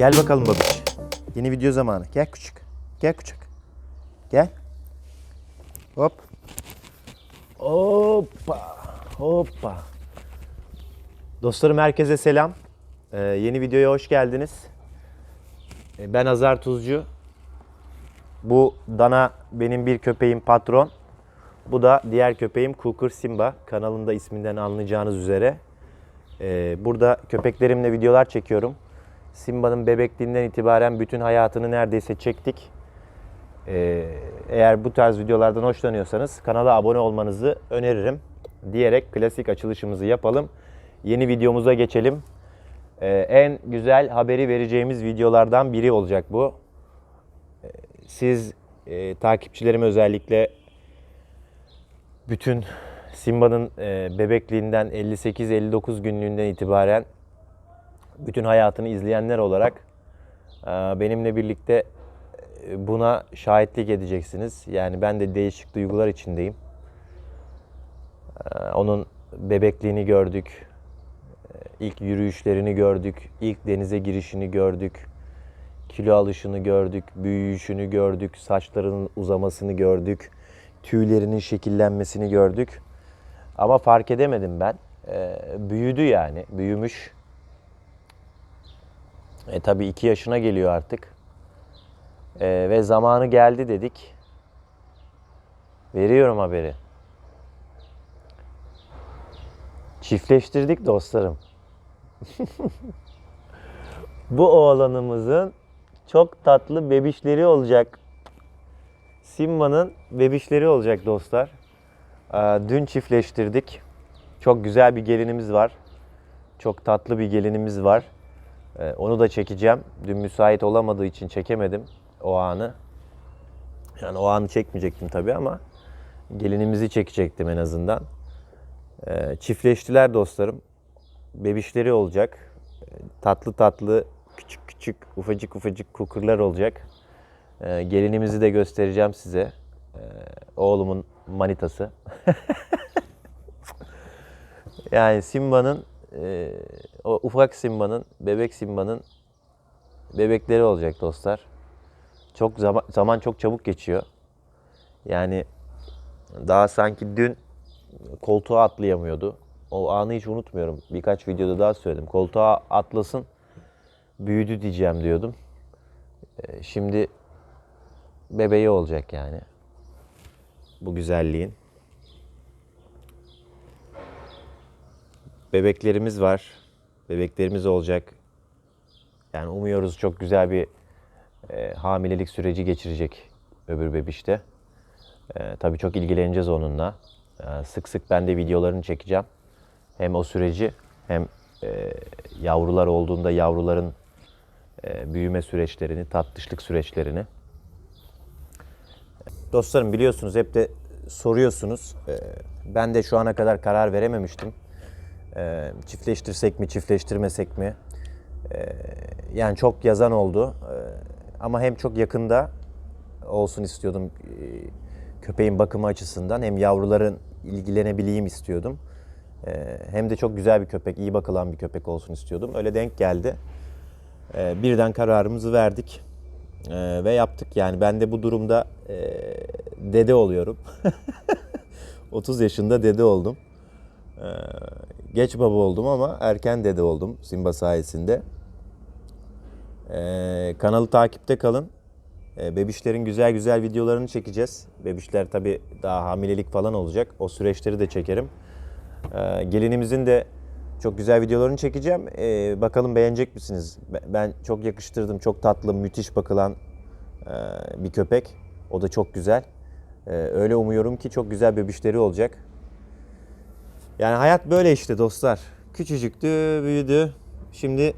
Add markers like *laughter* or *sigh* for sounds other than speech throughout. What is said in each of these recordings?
Gel bakalım babiş. Yeni video zamanı. Gel küçük. Gel küçük. Gel. Hop. Hoppa. Hoppa. Dostlarım herkese selam. Ee, yeni videoya hoş geldiniz. Ee, Ben Azar Tuzcu. Bu dana benim bir köpeğim patron. Bu da diğer köpeğim Cooker Simba. Kanalında isminden anlayacağınız üzere. Ee, burada köpeklerimle videolar çekiyorum. Simba'nın bebekliğinden itibaren bütün hayatını neredeyse çektik. Ee, eğer bu tarz videolardan hoşlanıyorsanız kanala abone olmanızı öneririm. Diyerek klasik açılışımızı yapalım. Yeni videomuza geçelim. Ee, en güzel haberi vereceğimiz videolardan biri olacak bu. Ee, siz e, takipçilerim özellikle bütün Simba'nın e, bebekliğinden 58-59 günlüğünden itibaren bütün hayatını izleyenler olarak e, benimle birlikte e, buna şahitlik edeceksiniz. Yani ben de değişik duygular içindeyim. E, Onun bebekliğini gördük. İlk yürüyüşlerini gördük. ilk denize girişini gördük. Kilo alışını gördük. Büyüyüşünü gördük. Saçlarının uzamasını gördük. Tüylerinin şekillenmesini gördük. Ama fark edemedim ben. Büyüdü yani. Büyümüş. E tabii iki yaşına geliyor artık. E, ve zamanı geldi dedik. Veriyorum haberi. Çiftleştirdik dostlarım. *laughs* Bu oğlanımızın çok tatlı bebişleri olacak. Simba'nın bebişleri olacak dostlar. Ee, Dün çiftleştirdik. Çok güzel bir gelinimiz var. Çok tatlı bir gelinimiz var. Ee, Onu da çekeceğim. Dün müsait olamadığı için çekemedim o anı. Yani o anı çekmeyecektim tabii ama gelinimizi çekecektim en azından. Ee, Çiftleştiler dostlarım. Bebişleri olacak. Ee, Tatlı tatlı, küçük küçük, ufacık ufacık kukurlar olacak. Gelinimizi de göstereceğim size. Oğlumun manitası. *laughs* yani Simba'nın, e, o ufak Simba'nın, bebek Simba'nın bebekleri olacak dostlar. Çok zaman, zaman çok çabuk geçiyor. Yani daha sanki dün koltuğa atlayamıyordu. O anı hiç unutmuyorum. Birkaç videoda daha söyledim. Koltuğa atlasın, büyüdü diyeceğim diyordum. Ee, Şimdi bebeği olacak yani. Bu güzelliğin. Bebeklerimiz var. Bebeklerimiz olacak. Yani umuyoruz çok güzel bir e, hamilelik süreci geçirecek öbür bebişte. E, tabii çok ilgileneceğiz onunla. E, sık sık ben de videolarını çekeceğim. Hem o süreci hem e, yavrular olduğunda yavruların e, büyüme süreçlerini, tatlışlık süreçlerini. Dostlarım biliyorsunuz hep de soruyorsunuz. E, ben de şu ana kadar karar verememiştim. E, çiftleştirsek mi, çiftleştirmesek mi? E, yani çok yazan oldu. E, ama hem çok yakında olsun istiyordum e, köpeğin bakımı açısından hem yavruların ilgilenebileyim istiyordum. E, hem de çok güzel bir köpek, iyi bakılan bir köpek olsun istiyordum. Öyle denk geldi. E, birden kararımızı verdik E, ve yaptık. Yani ben de bu durumda e, dede oluyorum. *laughs* 30 yaşında dede oldum. Geç baba oldum ama erken dede oldum Simba sayesinde. E, kanalı takipte kalın. E, bebişlerin güzel güzel videolarını çekeceğiz. Bebişler tabi daha hamilelik falan olacak. O süreçleri de çekerim. E, gelinimizin de çok güzel videolarını çekeceğim. E, bakalım beğenecek misiniz? Ben- çok yakıştırdım. Çok tatlı, müthiş bakılan e, bir köpek. O da çok güzel. E, öyle umuyorum ki çok güzel bebişleri olacak. Yani hayat böyle işte dostlar. Küçücüktü, büyüdü. Şimdi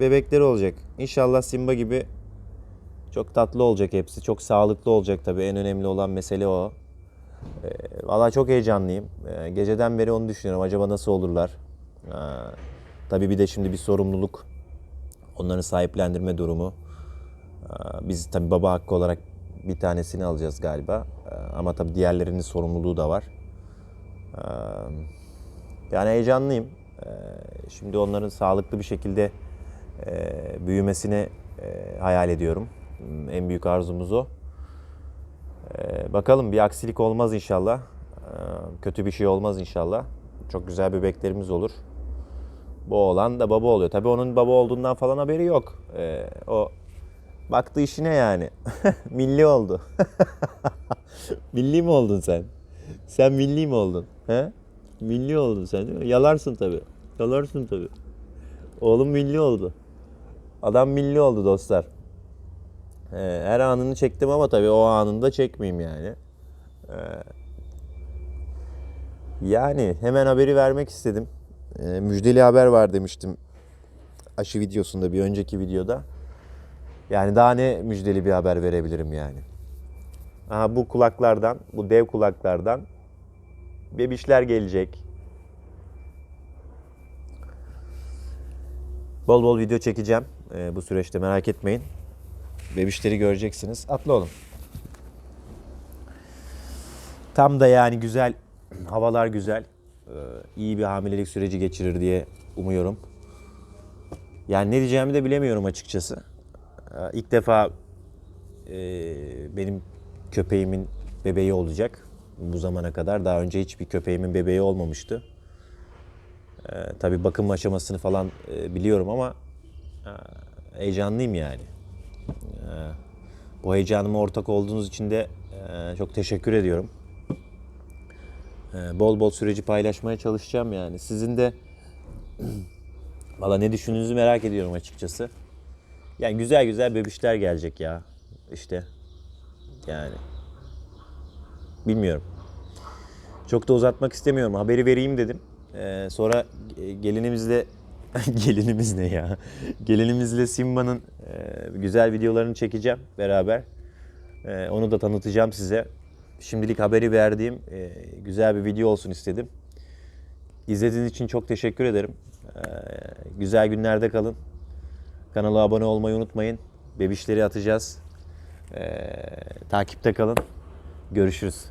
bebekleri olacak. İnşallah Simba gibi çok tatlı olacak hepsi. Çok sağlıklı olacak tabii. En önemli olan mesele o. Ee, Valla çok heyecanlıyım. Ee, geceden beri onu düşünüyorum. Acaba nasıl olurlar? Ee, tabii bir de şimdi bir sorumluluk. Onların sahiplendirme durumu. Ee, biz tabii baba hakkı olarak bir tanesini alacağız galiba. Ee, ama tabii diğerlerinin sorumluluğu da var. Ee, yani heyecanlıyım. Ee, şimdi onların sağlıklı bir şekilde e, büyümesini e, hayal ediyorum. Hmm, En büyük arzumuz o. E, bakalım bir aksilik olmaz inşallah. E, kötü bir şey olmaz inşallah. Çok güzel bebeklerimiz olur. Bu oğlan da baba oluyor. Tabii onun baba olduğundan falan haberi yok. O baktı işine yani. *laughs* milli oldu. *laughs* milli mi oldun sen? Sen milli mi oldun? He? Milli oldun sen değil mi? Yalarsın tabii. Yalarsın tabii. Oğlum milli oldu. Adam milli oldu dostlar. Ee, her anını çektim ama tabii o anını da çekmeyeyim yani. Ee, yani hemen haberi vermek istedim. Ee, müjdeli haber var demiştim aşı videosunda bir önceki videoda. Yani daha ne müjdeli bir haber verebilirim yani. Aha bu kulaklardan, bu dev kulaklardan bebişler gelecek. Bol bol video çekeceğim ee, bu süreçte merak etmeyin. Bebişleri göreceksiniz. Atla oğlum. Tam da yani güzel, havalar güzel. Ee, iyi bir hamilelik süreci geçirir diye umuyorum. Yani ne diyeceğimi de bilemiyorum açıkçası. Ee, İlk defa e, benim köpeğimin bebeği olacak bu zamana kadar. Daha önce hiçbir köpeğimin bebeği olmamıştı. Ee, tabii bakım aşamasını falan e, biliyorum ama e, heyecanlıyım yani. Ee, bu heyecanıma ortak olduğunuz için de e, çok teşekkür ediyorum. Ee, bol bol süreci paylaşmaya çalışacağım yani. Sizin de *clears throat* valla ne düşündüğünüzü merak ediyorum açıkçası. Yani güzel güzel bebişler gelecek ya. İşte yani bilmiyorum. Çok da uzatmak istemiyorum. Haberi vereyim dedim. Ee, sonra gelinimizle *laughs* gelinimiz ne ya? Gelinimizle Simba'nın e, güzel videolarını çekeceğim beraber. E, onu da tanıtacağım size. Şimdilik haberi verdiğim e, güzel bir video olsun istedim. İzlediğiniz için çok teşekkür ederim. E, güzel günlerde kalın. Kanala abone olmayı unutmayın. Bebişleri atacağız. E, takipte kalın. Görüşürüz.